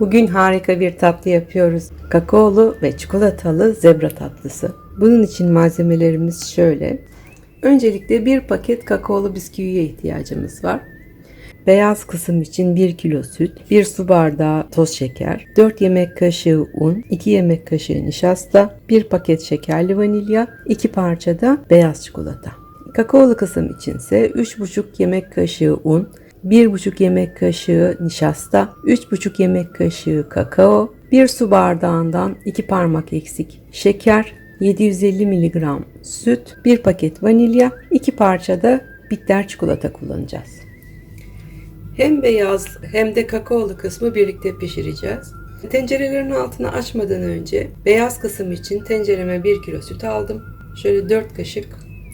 Bugün harika bir tatlı yapıyoruz. Kakaolu ve çikolatalı zebra tatlısı. Bunun için malzemelerimiz şöyle. Öncelikle bir paket kakaolu bisküviye ihtiyacımız var. Beyaz kısım için 1 kilo süt, 1 su bardağı toz şeker, 4 yemek kaşığı un, 2 yemek kaşığı nişasta, 1 paket şekerli vanilya, 2 parça da beyaz çikolata. Kakaolu kısım içinse 3,5 yemek kaşığı un, 1,5 yemek kaşığı nişasta, 3,5 yemek kaşığı kakao, 1 su bardağından 2 parmak eksik şeker, 750 mg süt, 1 paket vanilya, 2 parça da bitter çikolata kullanacağız. Hem beyaz hem de kakaolu kısmı birlikte pişireceğiz. Tencerelerin altını açmadan önce beyaz kısım için tencereme 1 kilo süt aldım. Şöyle 4 kaşık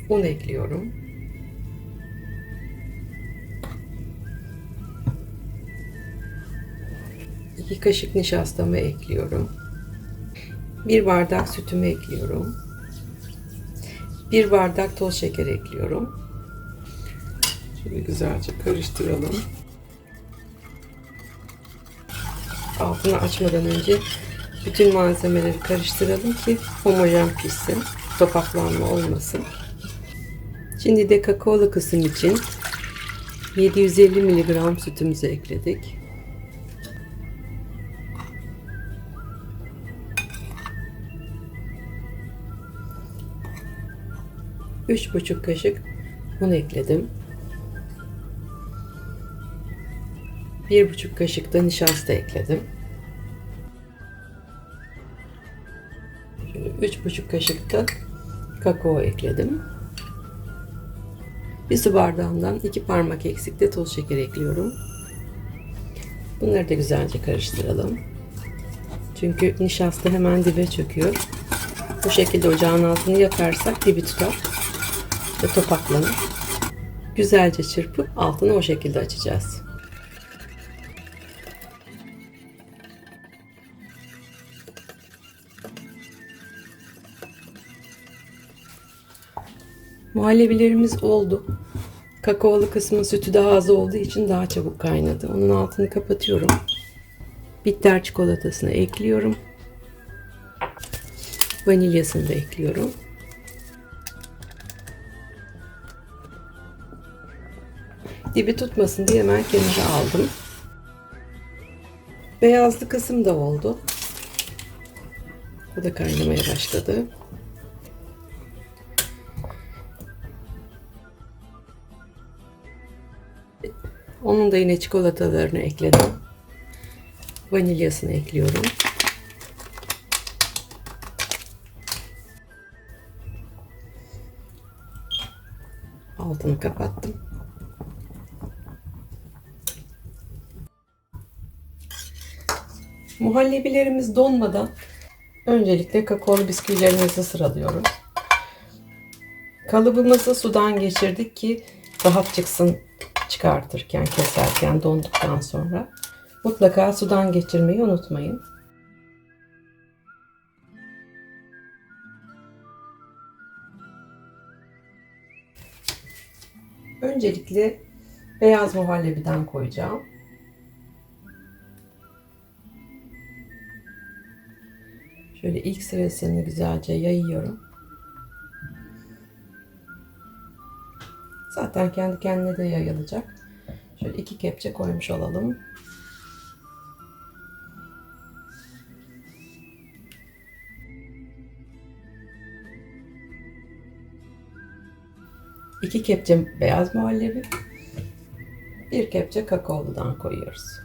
un ekliyorum. İki kaşık nişastamı ekliyorum. Bir bardak sütümü ekliyorum. Bir bardak toz şeker ekliyorum. Şöyle güzelce karıştıralım. Altını açmadan önce bütün malzemeleri karıştıralım ki homojen pişsin. Topaklanma olmasın. Şimdi de kakaolu kısım için 750 mg sütümüzü ekledik. Üç buçuk kaşık un ekledim. Bir buçuk kaşık da nişasta ekledim. Şöyle üç buçuk kaşık da kakao ekledim. Bir su bardağından iki parmak eksik de toz şeker ekliyorum. Bunları da güzelce karıştıralım. Çünkü nişasta hemen dibe çöküyor. Bu şekilde ocağın altını yakarsak dibi tutar ve topaklanır. Güzelce çırpıp altını o şekilde açacağız. Muhallebilerimiz oldu. Kakaolu kısmı sütü daha az olduğu için daha çabuk kaynadı. Onun altını kapatıyorum. Bitter çikolatasını ekliyorum. Vanilyasını da ekliyorum. Dibi tutmasın diye hemen kenara aldım. Beyazlı kısım da oldu. Bu da kaynamaya başladı. Onun da yine çikolatalarını ekledim. Vanilyasını ekliyorum. Altını kapattım. Muhallebilerimiz donmadan öncelikle kakaolu bisküvilerimizi sıralıyoruz. Kalıbımızı sudan geçirdik ki rahat çıksın çıkartırken, keserken, donduktan sonra. Mutlaka sudan geçirmeyi unutmayın. Öncelikle beyaz muhallebiden koyacağım. Şöyle ilk sırasını güzelce yayıyorum. Zaten kendi kendine de yayılacak. Şöyle iki kepçe koymuş olalım. İki kepçe beyaz muhallebi, bir kepçe kakaoludan koyuyoruz.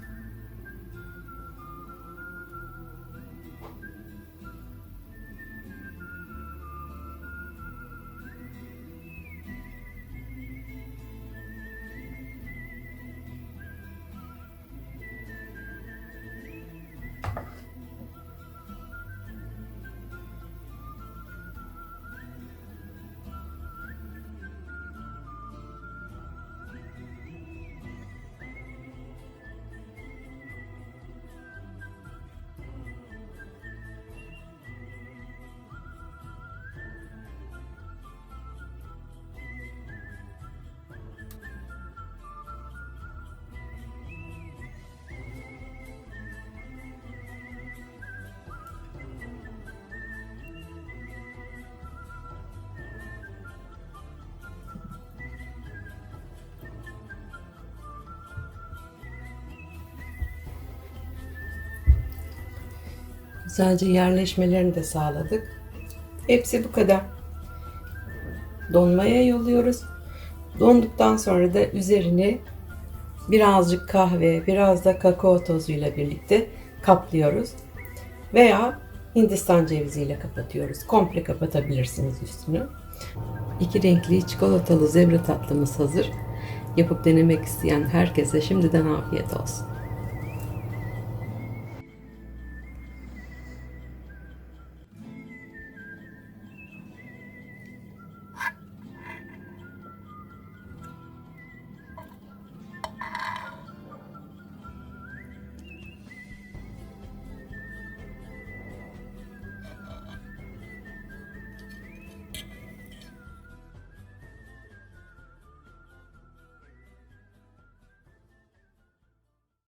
Güzelce yerleşmelerini de sağladık. Hepsi bu kadar. Donmaya yolluyoruz. Donduktan sonra da üzerine birazcık kahve, biraz da kakao tozuyla birlikte kaplıyoruz. Veya Hindistan ceviziyle kapatıyoruz. Komple kapatabilirsiniz üstünü. İki renkli çikolatalı zebra tatlımız hazır. Yapıp denemek isteyen herkese şimdiden afiyet olsun.